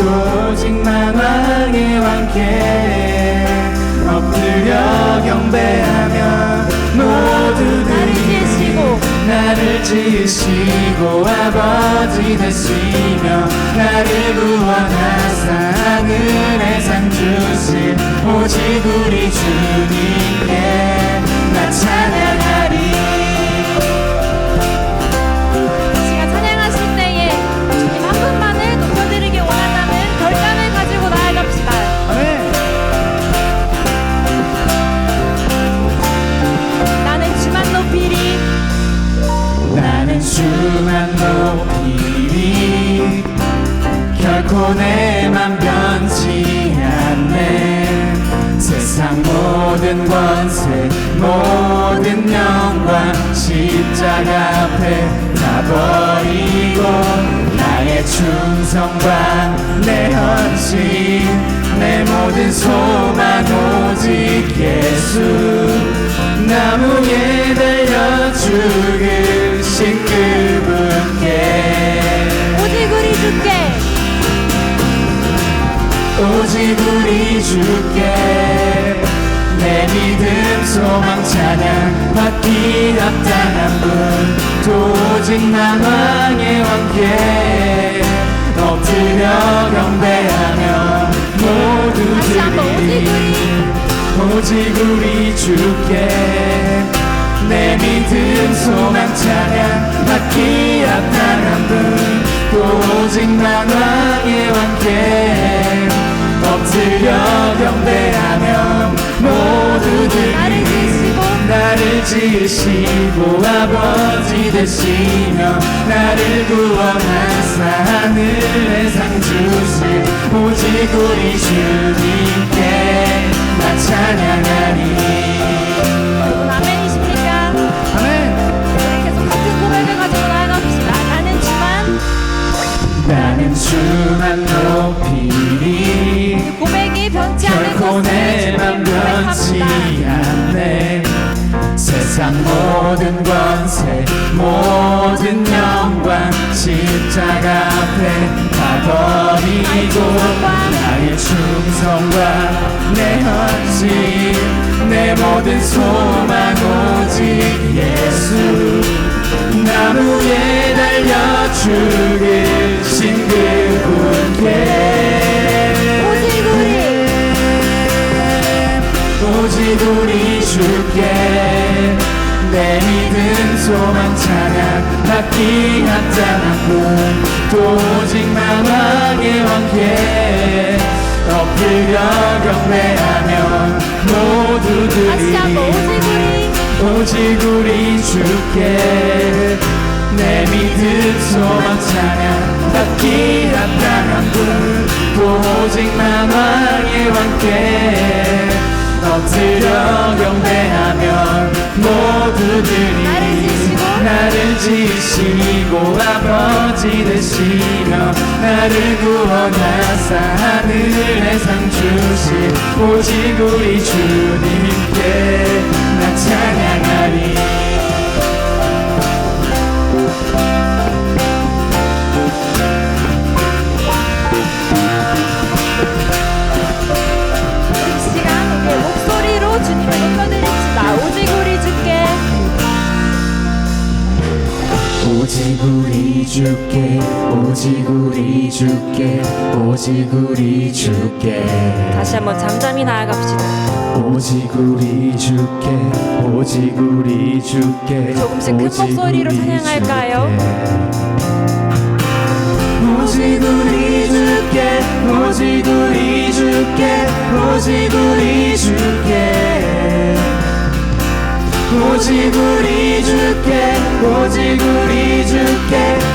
오직만 왕의 왕께 엎드려 경배하며 나를 모두들이 지으시고 나를 지으시고 아버지 되시며 나를 구원하사 하늘의 상 주신 오직 우리 주님께 나 찬양 앞에 다 버리고 나의 충성과 내 헌신 내 모든 소망 오직 예수. 나무에 달려 죽으신 그분께. 오직 우리 주께. 오직 우리 주께. 내 믿음 소망 찬양 받기 합당한 분또 오직 나 왕의 왕께 엎드려 경배하며 모두들이 오직 우리 주께 내 믿음 소망 찬양 받기 합당한 분또 오직 난 왕의 왕께 엎드려 경배하며 모두들이 나를 나를 지으시고 아버지 되시며 나를 구원하사 하늘의 상 주신 오직 우리 주님께 나 찬양하리 여러분 아멘이십니까? 아멘 우리 계속 같은 고백을 가지고 나아갑시다. 나는 주만 나는 주만 높이리 고백이 변치 결코 것을 내맘 주님 변치 고백합니다. 세상 모든 권세 모든 영광 십자가 앞에 다 버리고 나의 충성과 내 헌신 내 모든 소망 오직 예수. 나무에 달려 죽으신 그 분께 오직 우리 주께 내 믿음 소망 찬양 받기 합당한 분또 오직 나왕의 왕께 엎드려 경배하며 다시 한번 오직 모두들이 우리. 오직 우리 주께 내 믿음 소망 찬양 받기 합당한 분또 오직 만 왕의 왕께 엎드려 경배하며 모두들이 나를 지으시고? 나를 지으시고 아버지 되시며 나를 구원하사 하늘의 상 주신 오직 우리 주님께 나 찬양하리 주께 오직 우리 주께 오직 우리 주께 다시 한번 잠잠히 나아갑시다. 오직 우리 주께 오직 우리 주께 조금씩 큰 오직 목소리로 우리 찬양할까요? 주께. 오직 우리 주께 오직 우리 주께 오직 우리 주께 오직 우리 주께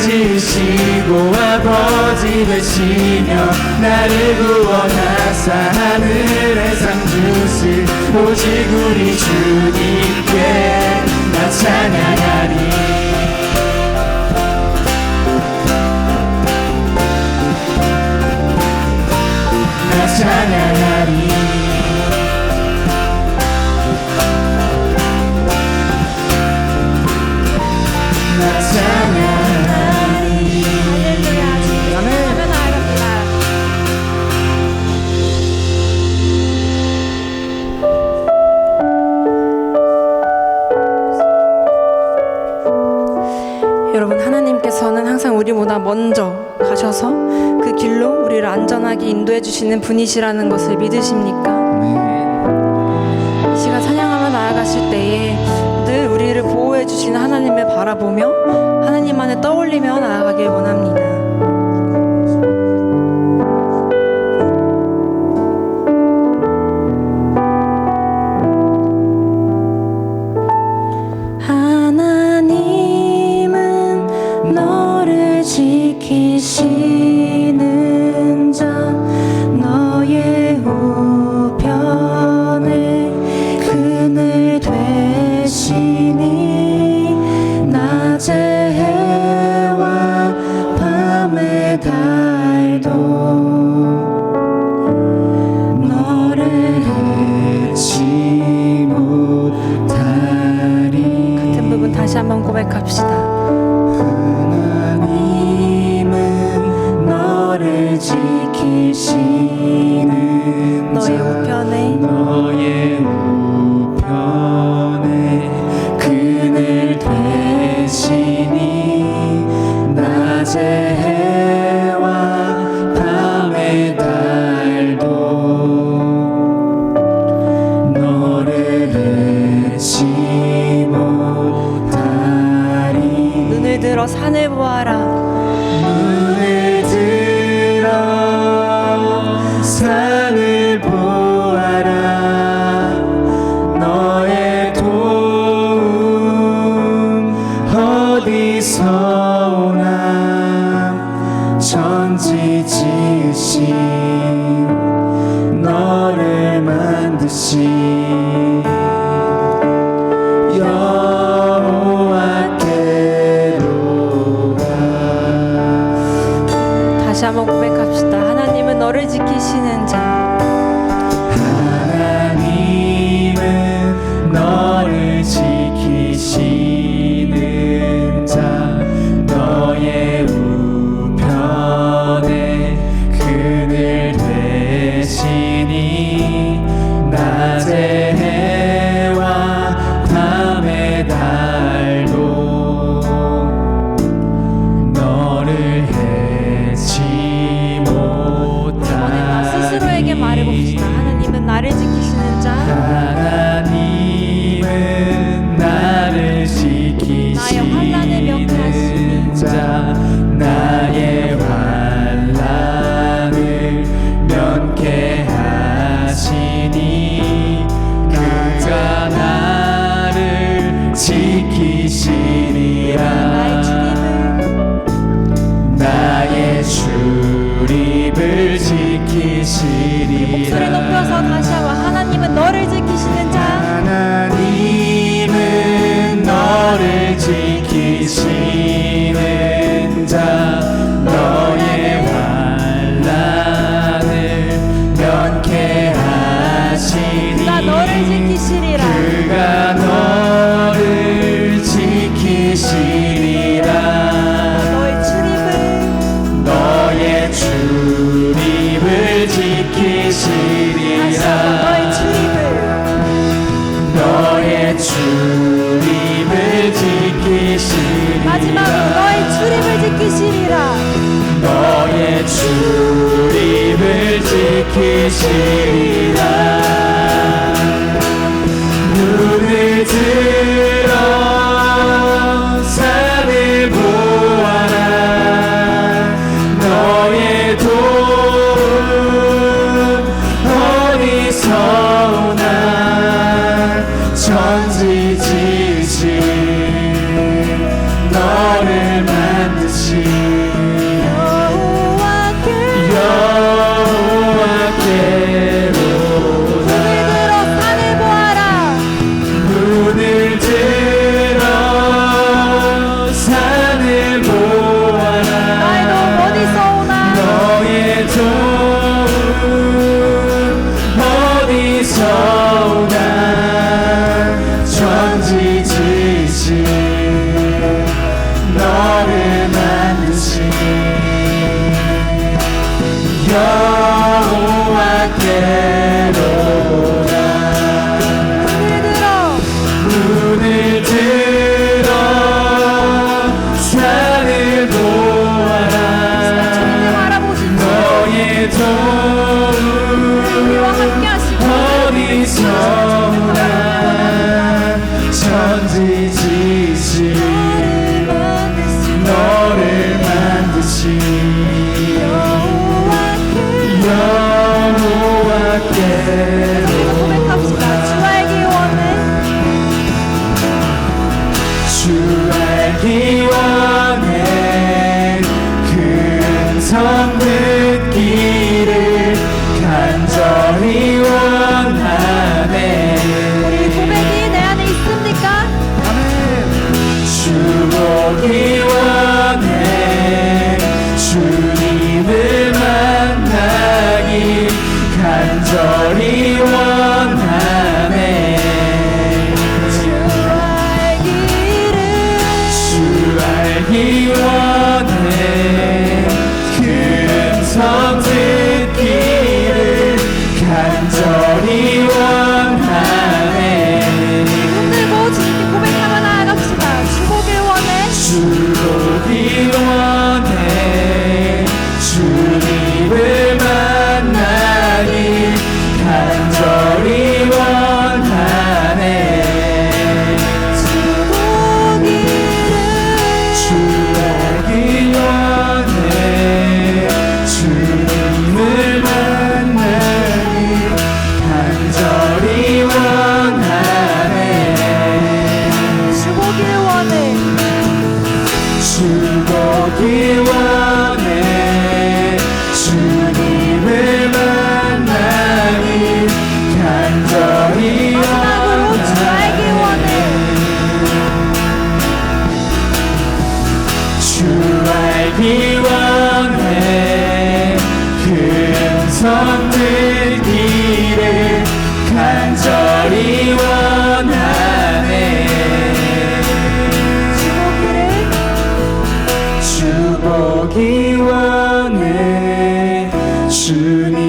지으시고 아버지 되시며 나를 구원하사 하늘의 상 주실 오직 우리 주님께 나 찬양하리 나 찬양하리 있는 분이시라는 것을 믿으십니까? 이 시간 사냥하며 나아가실 때에 늘 우리를 보호해 주시는 하나님을 바라보며 하나님 만에 떠올리며 나아가길 원합니다. 지키시네. 다시 한번 고백합시다. 하나님은 너를 지키시는 자. see. 마지막으로 너의 출입을 지키시리라. 너의 출입을 지키시리라. 저 Yeah. 간 주 기를 주보기 원해 주님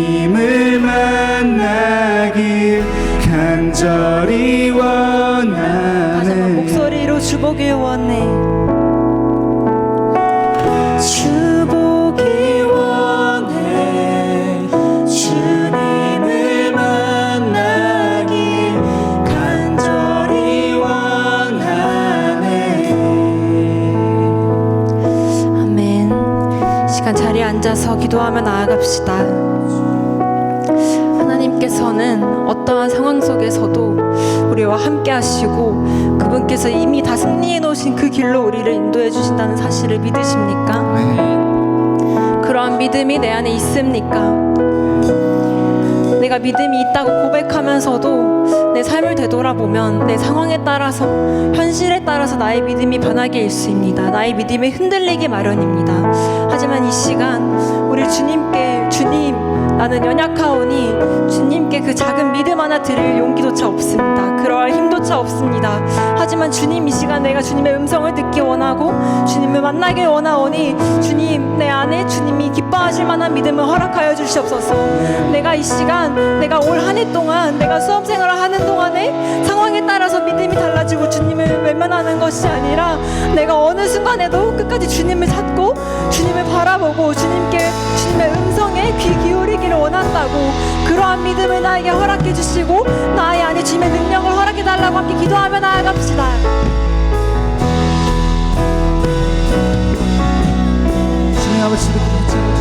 앉아서 기도하며 나아갑시다. 하나님께서는 어떠한 상황 속에서도 우리와 함께 하시고 그분께서 이미 다 승리해 놓으신 그 길로 우리를 인도해 주신다는 사실을 믿으십니까? 그러한 믿음이 내 안에 있습니까? 내가 믿음이 있다고 고백하면서도 내 삶을 되돌아보면 내 상황에 따라서 현실에 따라서 나의 믿음이 변하게 일수입니다. 나의 믿음이 흔들리기 마련입니다. 하지만 이 시간 우리 주님께 주님 나는 연약하오니 주님께 그 작은 믿음 하나 드릴 용기조차 없습니다. 그러할 힘조차 없습니다. 하지만 주님 이 시간 내가 주님의 음성을 듣기 원하고 주님을 만나길 원하오니 주님 내 안에 주님이 기뻐하실 만한 믿음을 허락하여 주시옵소서. 내가 이 시간 내가 올 한 해 동안 내가 수험 생활을 하는 동안 주님을 외면하는 것이 아니라 내가 어느 순간에도 끝까지 주님을 찾고 주님을 바라보고 주님께 주님의 음성에 귀 기울이기를 원한다고 그러한 믿음을 나에게 허락해 주시고 나의 안에 주님의 능력을 허락해 달라고 함께 기도하며 나아갑시다. 주님 아버지